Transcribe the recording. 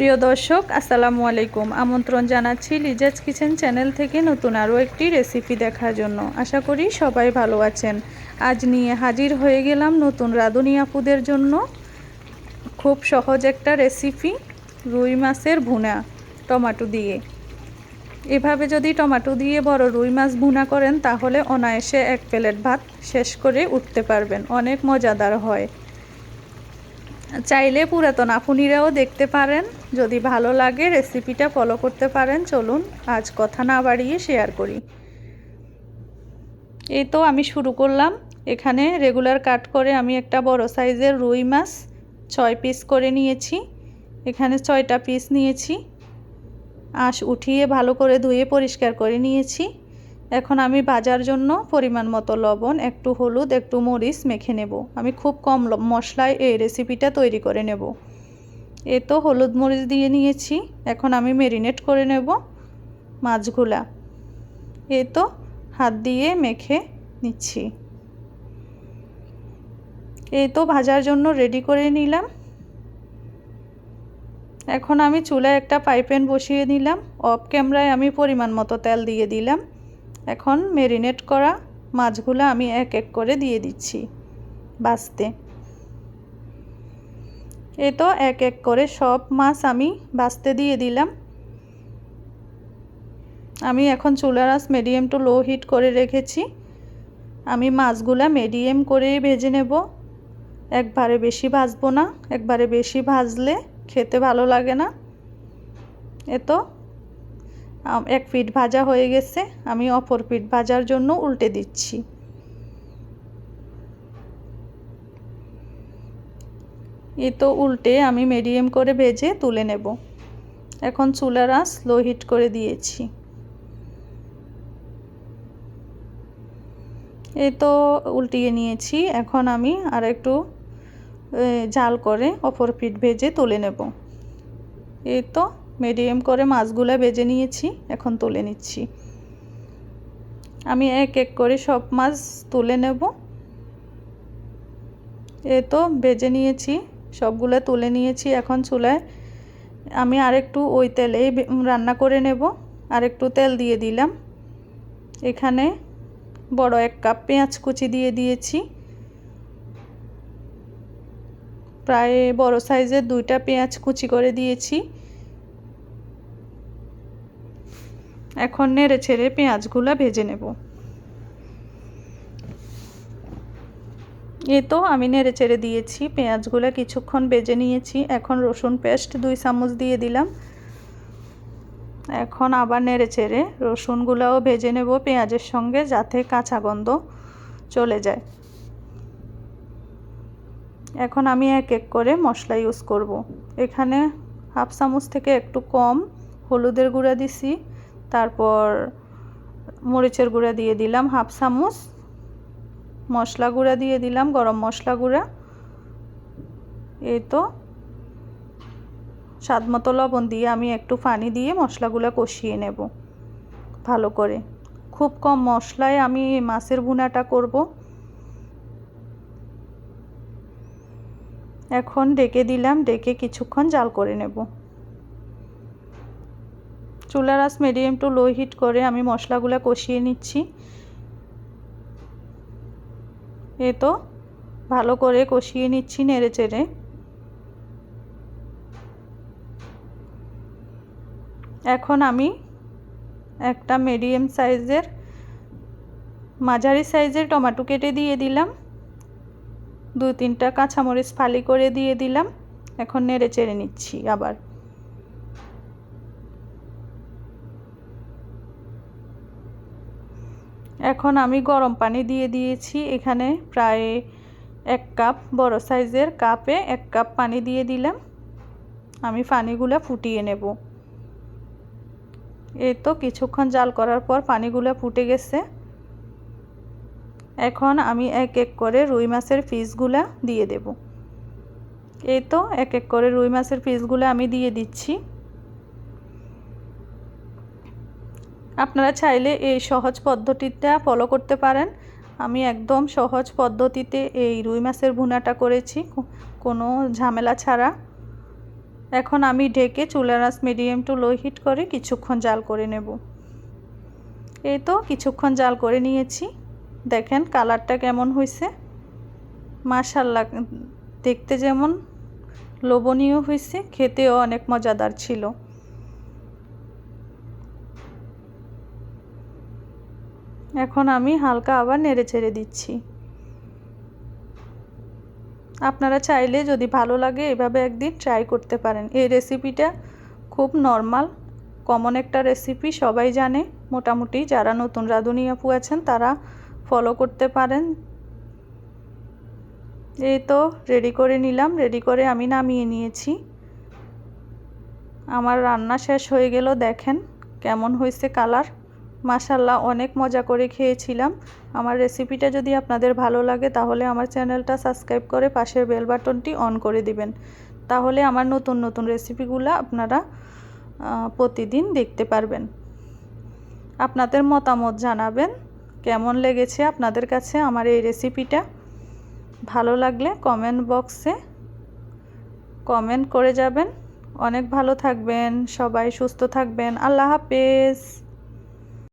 প্রিয় দর্শক, আসসালামু আলাইকুম। আমন্ত্রণ জানাচ্ছি লিজাজ কিচেন চ্যানেল থেকে নতুন আরও একটি রেসিপি দেখার জন্য। আশা করি সবাই ভালো আছেন। আজ নিয়ে হাজির হয়ে গেলাম নতুন রাঁধুনি আপুদের জন্য খুব সহজ একটা রেসিপি, রুই মাছের ভুনা টমাটো দিয়ে। এভাবে যদি টমাটো দিয়ে বড় রুই মাছ ভুনা করেন, তাহলে অনায়াসে এক প্লেট ভাত শেষ করে উঠতে পারবেন। অনেক মজাদার হয়। চাইলে পুরাতন আপুনিরাও দেখতে পারেন। যদি ভালো লাগে রেসিপিটা ফলো করতে পারেন। চলুন আজ কথা না বাড়িয়ে শেয়ার করি। এই তো আমি শুরু করলাম। এখানে রেগুলার কাট করে আমি একটা বড় সাইজের রুই মাছ ছয় পিস করে নিয়েছি। এখানে ছয়টা পিস নিয়েছি। আঁশ উঠিয়ে ভালো করে ধুয়ে পরিষ্কার করে নিয়েছি। এখন আমি ভাজার জন্য পরিমাণ মতো লবণ, একটু হলুদ, একটু মরিচ মেখে নেব। আমি খুব কম মশলায় এই রেসিপিটা তৈরি করে নেব। এ তো হলুদ মরিচ দিয়ে নিয়েছি। এখন আমি মেরিনেট করে নেব মাছগুলা। এ তো হাত দিয়ে মেখে নিচ্ছি। এই তো ভাজার জন্য রেডি করে নিলাম। এখন আমি চুলায় একটা পাইপেন বসিয়ে নিলাম। অফ ক্যামেরায় আমি পরিমাণ মতো তেল দিয়ে দিলাম। এখন মেরিনেট করা মাছগুলো আমি এক এক করে দিয়ে দিচ্ছি বাছতে। এ তো এক এক করে সব মাছ আমি বাছতে দিয়ে দিলাম। আমি এখন চুলার আঁচ মিডিয়াম টু লো হিট করে রেখেছি। আমি মাছগুলা মিডিয়াম করে ভেজে নেব। একবারে বেশি ভাজবো না, একবারে বেশি ভাজলে খেতে ভালো লাগে না। এ তো এক পিঠ ভাজা হয়ে গেছে, আমি অপর পিঠ ভাজার জন্য উল্টে দিচ্ছি। এ তো উল্টে আমি মিডিয়াম করে ভেজে তুলে নেব। এখন চুলার আঁচ লো হিট করে দিয়েছি। এই তো উল্টিয়ে নিয়েছি, এখন আমি আর একটু জাল করে অপর পিঠ ভেজে তুলে নেব। এই তো মিডিয়াম করে মাছগুলো বেজে নিয়েছি, এখন তুলে নিচ্ছি। আমি এক এক করে সব মাছ তুলে নেব। এ তো বেজে নিয়েছি, সবগুলো তুলে নিয়েছি। এখন চুলায় আমি আরেকটু ওই তেলেই রান্না করে নেব। আরেকটু তেল দিয়ে দিলাম। এখানে বড় এক কাপ পেঁয়াজ কুচি দিয়ে দিয়েছি। প্রায় বড় সাইজের দুইটা পেঁয়াজ কুচি করে দিয়েছি। এখন নেড়ে ছেড়ে পেঁয়াজগুলো ভেজে নেব। এ তো আমি নেড়ে চেড়ে দিয়েছি, পেঁয়াজগুলো কিছুক্ষণ ভেজে নিয়েছি। এখন রসুন পেস্ট দুই চামচ দিয়ে দিলাম। এখন আবার নেড়ে চেড়ে রসুনগুলোও ভেজে নেব পেঁয়াজের সঙ্গে যাতে কাঁচা গন্ধ চলে যায়। এখন আমি এক এক করে মশলা ইউজ করব। এখানে হাফ চামচ থেকে একটু কম হলুদের গুঁড়া দিছি। তারপর মরিচের গুঁড়া দিয়ে দিলাম হাফ চামচ, মশলা গুঁড়া দিয়ে দিলাম, গরম মশলা গুঁড়া। এই তো, স্বাদ মতো লবণ দিয়ে আমি একটু পানি দিয়ে মশলাগুলো কষিয়ে নেব ভালো করে। খুব কম মশলায় আমি মাছের ভুনাটা করব। এখন ডেকে দিলাম, ডেকে কিছুক্ষণ জাল করে নেব। চুলার আস মিডিয়াম টু লো হিট করে আমি মশলাগুলো কষিয়ে নিচ্ছি। এ তো ভালো করে কষিয়ে নিচ্ছি নেড়ে চেড়ে। এখন আমি একটা মিডিয়াম সাইজের মাঝারি সাইজের টমেটো কেটে দিয়ে দিলাম। দু তিনটা কাঁচামরিচ ফালি করে দিয়ে দিলাম। এখন নেড়ে চেড়ে নিচ্ছি আবার। এখন আমি গরম পানি দিয়ে দিয়েছি। এখানে প্রায় এক কাপ, বড় সাইজের কাপে এক কাপ পানি দিয়ে দিলাম। আমি পানিগুলো ফুটিয়ে নেব। এই তো কিছুক্ষণ জাল করার পর পানিগুলো ফুটে গেছে। এখন আমি এক এক করে রুই মাছের পিসগুলা দিয়ে দেব। এই তো এক এক করে রুই মাছের পিসগুলো আমি দিয়ে দিচ্ছি। আপনারা চাইলে এই সহজ পদ্ধতিটা ফলো করতে পারেন। আমি একদম সহজ পদ্ধতিতে এই রুই মাছের ভুনাটা করেছি কোনো ঝামেলা ছাড়া। এখন আমি ঢেকে চুলার আঁচ মিডিয়াম টু লো হিট করে কিছুক্ষণ জাল করে নেব। এই তো কিছুক্ষণ জাল করে নিয়েছি। দেখেন কালারটা কেমন হয়েছে মাশাল্লাহ দেখতে যেমন লোভনীয় হয়েছে খেতেও অনেক মজাদার ছিল। এখন আমি হালকা আবার নেড়ে ছেড়ে দিচ্ছি। আপনারা চাইলে যদি ভালো লাগে এভাবে একদিন ট্রাই করতে পারেন। এই রেসিপিটা খুব নর্মাল কমন একটা রেসিপি সবাই জানে। মোটামুটি যারা নতুন রাঁধুনি আপু আছেন, তারা ফলো করতে পারেন। এই তো রেডি করে নিলাম। রেডি করে আমি নামিয়ে নিয়েছি। আমার রান্না শেষ হয়ে গেল, দেখেন কেমন হয়েছে কালার মাসাল্লাহ অনেক মজা করে খেয়েছিলাম। আমার রেসিপিটা যদি আপনাদের ভালো লাগে, তাহলে আমার চ্যানেলটা সাবস্ক্রাইব করে পাশের বেল বাটনটি অন করে দিবেন। তাহলে আমার নতুন নতুন রেসিপিগুলো আপনারা প্রতিদিন দেখতে পারবেন। আপনাদের মতামত জানাবেন, কেমন লেগেছে আপনাদের কাছে আমার এই রেসিপিটা ভালো লাগলে কমেন্ট বক্সে কমেন্ট করে যাবেন। অনেক ভালো থাকবেন, সবাই সুস্থ থাকবেন, আল্লাহ হাফেজ।